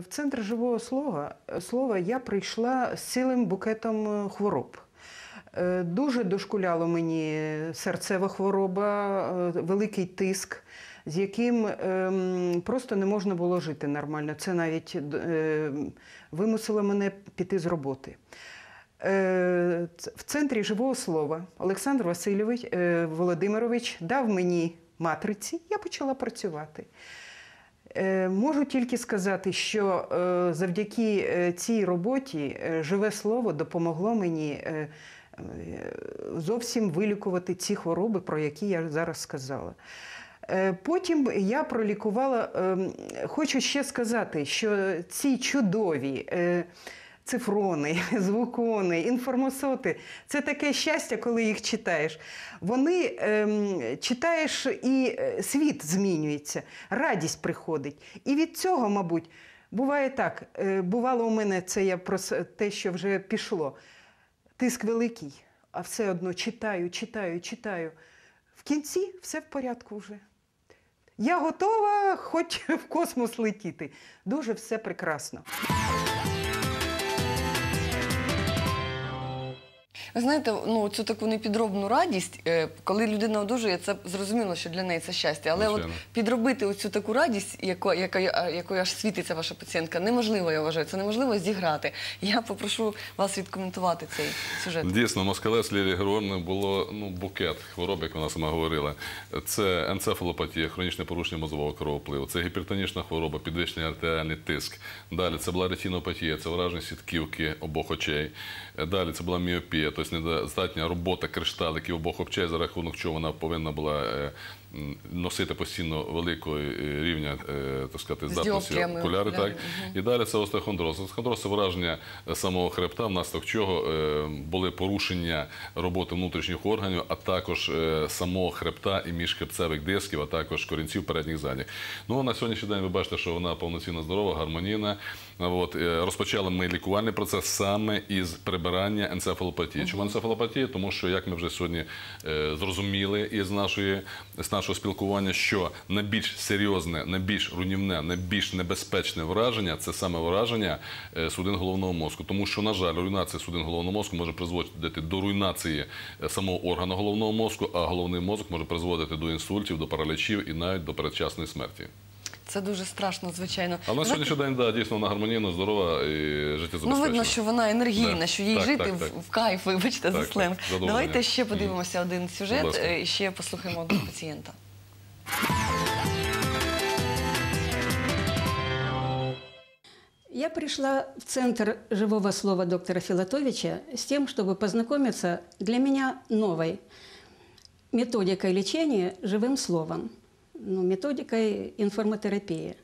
в центр живого слова, слова я прийшла з цілим букетом е, хвороб. Е, Дуже дошкуляло мені серцева хвороба, е, великий тиск, з яким ем, просто не можна було жити нормально. Це навіть вимусило мене піти з роботи. В центрі живого слова Олександр Васильович Володимирович дав мені матриці, я почала працювати. Е, Можу тільки сказати, що е, завдяки е, цій роботі живе слово допомогло мені зовсім вилікувати ці хвороби, про які я зараз сказала. Потім я пролікувала, ем, хочу ще сказати, що ці чудові цифрони, звукони, інформосоти це таке щастя, коли їх читаєш. Вони ем, читаєш і е, світ змінюється, радість приходить. І від цього, мабуть, буває так. е, Бувало у мене це я про те, що вже пішло. Тиск великий, а все одно читаю, читаю, читаю. В кінці все в порядку вже. Я готова хоч в космос летіти. Дуже все прекрасно. Ви знаєте, ну цю таку непідробну радість, е, коли людина одужує, це зрозуміло, що для неї це щастя. Але от підробити оцю таку радість, яко, яка, якою аж світиться ваша пацієнтка, неможливо, я вважаю. Це неможливо зіграти. Я попрошу вас відкоментувати цей сюжет. Дійсно, москалець Лілії Георгіївни було ну, букет хвороб, як вона сама говорила. Це енцефалопатія, хронічне порушення мозового кровопливу, це гіпертонічна хвороба, підвищений артеріальний тиск. Далі це була ретінопатія, це враження сітківки обох очей. Е, Далі це була міопія, тобто недостатня робота кришталиків обох обчей, за рахунок чого вона повинна була е, носити постійно великого е, рівня е, так сказати, здатності окуляри. окуляри, Так. І далі це остеохондроз. Остеохондроз – це враження е, самого хребта, внаслідок чого були порушення роботи внутрішніх органів, а також самого хребта і міжхребцевих дисків, а також корінців передніх задніх. Ну на сьогоднішній день ви бачите, що вона повноцінно здорова, гармонійна. От, розпочали ми лікувальний процес саме із прибирання енцефалопатії. Чому енцефалопатія? Тому що, як ми вже сьогодні зрозуміли із нашої з нашого спілкування, що найбільш серйозне, найбільш руйнівне, найбільш небезпечне враження це саме враження е, судин головного мозку. Тому що, на жаль, руйнація судин головного мозку може призводити до руйнації е, самого органу головного мозку, а головний мозок може призводити до інсультів, до паралічів і навіть до передчасної смерті. Це дуже страшно, звичайно. А на сьогоднішній день, да, дійсно, вона гармонійна, здорова і життєзабезпечена. Ну, видно, що вона енергійна, Да. що їй Так, жити так, в, так. в кайф, вибачте за Так, так, сленг. задоволення. Давайте ще подивимося один Будь сюжет ласка. е, і ще послухаємо одного пацієнта. Я пришла в Центр живого слова доктора Филатовича с тем, чтобы познакомиться для меня новой методикой лечения живым словом, ну, методикой информотерапии.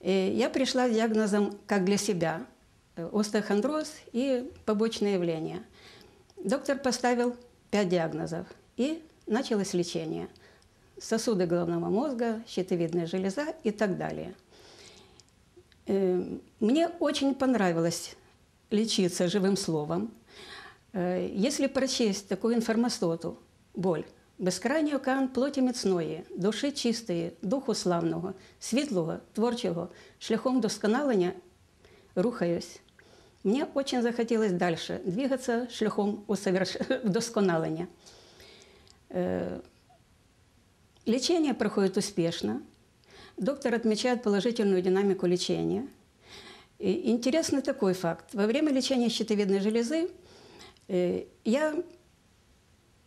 И я пришла с диагнозом как для себя э, остеохондроз и побочные явления. Доктор поставил пять диагнозов и началось лечение. Сосуды головного мозга, щитовидная железа и так далее – Э, Мне очень понравилось лечиться живым словом. Э, Если прочесть такую інформастоту, боль, безкрайній океан плоті міцної, душі чистої, духу славного, світлого, творчого, шляхом досконалення рухаюсь. Мне очень захотелось дальше двигаться шляхом усоверш- вдосконалення. Э, Лечение проходит успешно. Доктор отмечает положительную динамику лечения. И интересный такой факт. Во время лечения щитовидной железы э, я,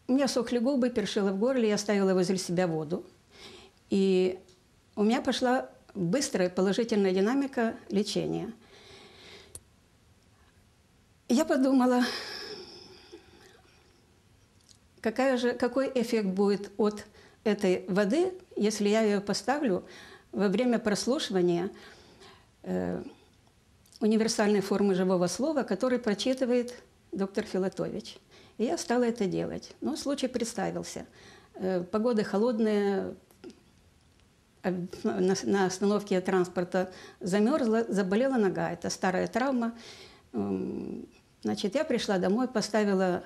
у меня сохли губы, першило в горле, я ставила возле себя воду. И у меня пошла быстрая положительная динамика лечения. Я подумала, какая же, какой эффект будет от этой воды, если я ее поставлю во время прослушивания э, универсальной формы живого слова, который прочитывает доктор Филатович. И я стала это делать. Но случай представился. Э, погода холодная, а на, на остановке транспорта замерзла, заболела нога. Это старая травма. М, Значит, я пришла домой, поставила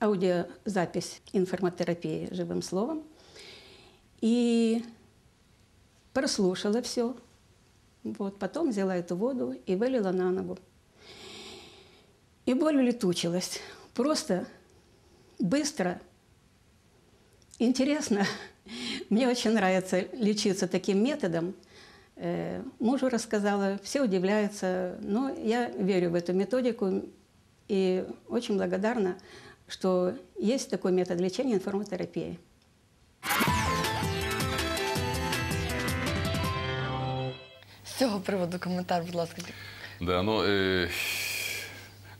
аудиозапись информатерапии живым словом и прослушала все. Вот, потом взяла эту воду и вылила на ногу. И боль улетучилась. Просто быстро, интересно. Мне очень нравится лечиться таким методом. Э, Мужу рассказала, все удивляются, но я верю в эту методику и очень благодарна, что есть такой метод лечения информотерапии. З цього приводу коментар, будь ласка. Да, ну, е...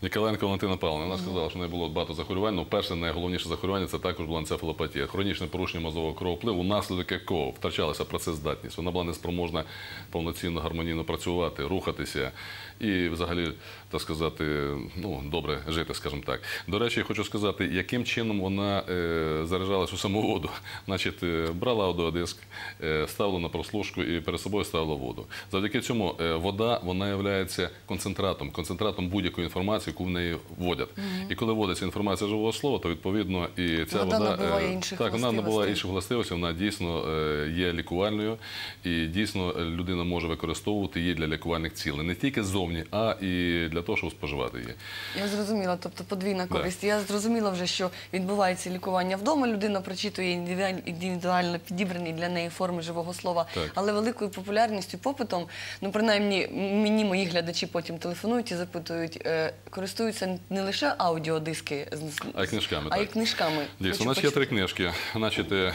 Ніколаєнко Валентина Павловна, вона сказала, що не було багато захворювань. Ну, перше, найголовніше захворювання це також була енцефалопатія. Хронічне порушення мозового кровопливу, внаслідок якого втрачалася працездатність. Вона була неспроможна повноцінно гармонійно працювати, рухатися і взагалі, так сказати, ну, добре жити, скажімо так. До речі, я хочу сказати, яким чином вона е, заряджалась у саму воду. Значить, е, брала аудіодиск, е, ставила на прослушку і перед собою ставила воду. Завдяки цьому е, вода вона є концентратом, концентратом будь-якої інформації, яку в неї вводять. І коли вводиться інформація живого слова, то відповідно і ця Вода вода набуває е, інших так, вона властивостей. інших властивостей, вона дійсно е, є лікувальною і дійсно е, людина може використовувати її для лікувальних цілей. Не тільки ззовні, а і для того, щоб споживати її. Я зрозуміла, тобто подвійна Да. користь. Я зрозуміла вже, що відбувається лікування вдома. Людина прочитує індивідуально підібрані для неї форми живого слова, Так. але великою популярністю, попитом, ну принаймні мені мої глядачі потім телефонують і запитують, користуються не лише аудіодиски, з- А й книжками, а й книжками. Дійсно, у нас є три книжки. Значить, е,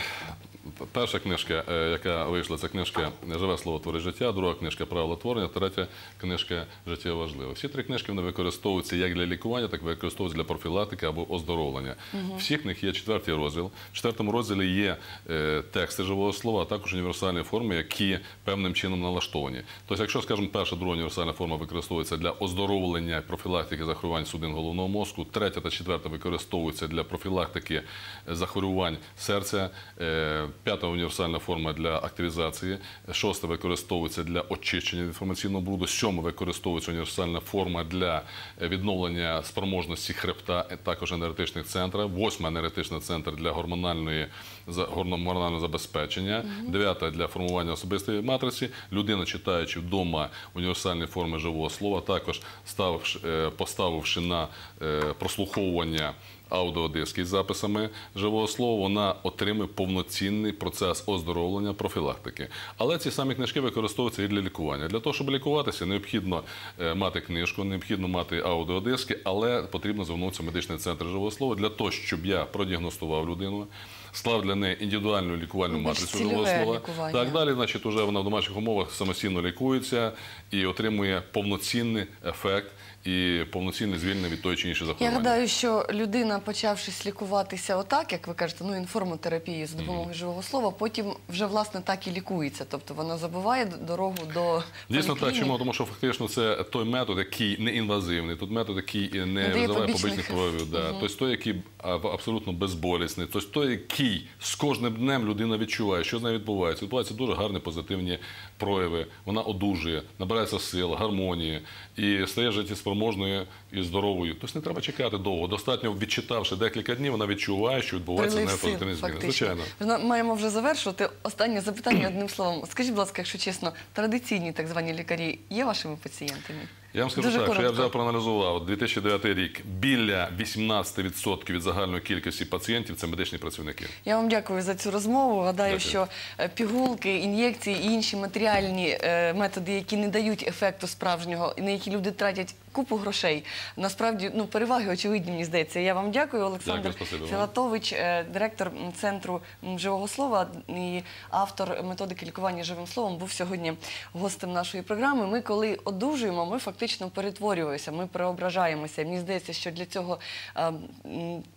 перша книжка, е, яка вийшла, це книжка Живе слово творить життя, друга книжка Правила творення, третя книжка Життя важливе. Всі три книжки вони використовуються як для лікування, так і використовуються для профілактики або оздоровлення. Всіх них є четвертий розділ. В четвертому розділі є е, тексти живого слова, а також універсальні форми, які певним чином налаштовані. Тобто, якщо, скажімо, перша, друга універсальна форма використовується для оздоровлення і профілактики захворювань судин головного мозку, третя та четверта використовуються для профілактики захворювань серця, е, п'ята універсальна форма для активізації, шоста використовується для очищення інформаційного бруду, сьома використовується універсальна форма для відновлення спроможності хребта, е, також енергетичних центрів, восьма енергетичний центр для гормональної гормонального забезпечення, дев'ята для формування особистої матриці. Людина, читаючи вдома універсальні форми живого слова, також ставивши, е, поставивши на е, прослуховування аудіодиски з записами живого слова, вона отримує повноцінний процес оздоровлення, профілактики. Але ці самі книжки використовуються і для лікування. Для того, щоб лікуватися, необхідно е, мати книжку, необхідно мати аудіодиски, але потрібно звернутися в медичний центр живого слова для того, щоб я продіагностував людину. Склав для неї індивідуальну лікувальну Ну, матрицю живого слова. Так далі, значить, уже вона в домашніх умовах самостійно лікується і отримує повноцінний ефект і повноцінне звільнення від тої чи іншої Я гадаю, що людина, почавшись лікуватися отак, як ви кажете, ну інформотерапією з допомогою живого слова, потім вже власне так і лікується. Тобто вона забуває дорогу до Дійсно так, чому? Тому що фактично це той метод, який не інвазивний, тут метод, який не визиває побічних проявів. Да. Тобто той, який абсолютно безболісний, тобто той, який з кожним днем людина відчуває, що з нею відбувається. Відбуваються дуже гарні позитивні прояви. Вона одужує, набирається сил, гармонії і стає життєспроможною і здоровою. Тобто не треба чекати довго. Достатньо відчитавши декілька днів, вона відчуває, що відбувається в Прилив неї позитивні зміни. фактично. Звичайно. Маємо вже завершувати. Останнє запитання одним словом. Скажіть, будь ласка, якщо чесно, традиційні так звані лікарі є вашими пацієнтами? Я вам скажу Дуже так, що я коротко. взяв проаналізував 2009 рік. Біля 18% від загальної кількості пацієнтів це медичні працівники. Я вам дякую за цю розмову. Гадаю, Дякую. що е, пігулки, ін'єкції і інші матеріальні е, методи, які не дають ефекту справжнього, на які люди тратять купу грошей. Насправді, ну переваги очевидні, мені здається. Я вам дякую, Олександр Дякую. Філатович, е, директор центру живого слова і автор методики лікування живим словом, був сьогодні гостем нашої програми. Ми, коли одужуємо, ми фактично перетворюємося, ми преображаємося. Мені здається, що для цього е,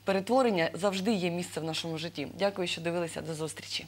перетворення завжди є місце в нашому житті. Дякую, що дивилися. До зустрічі.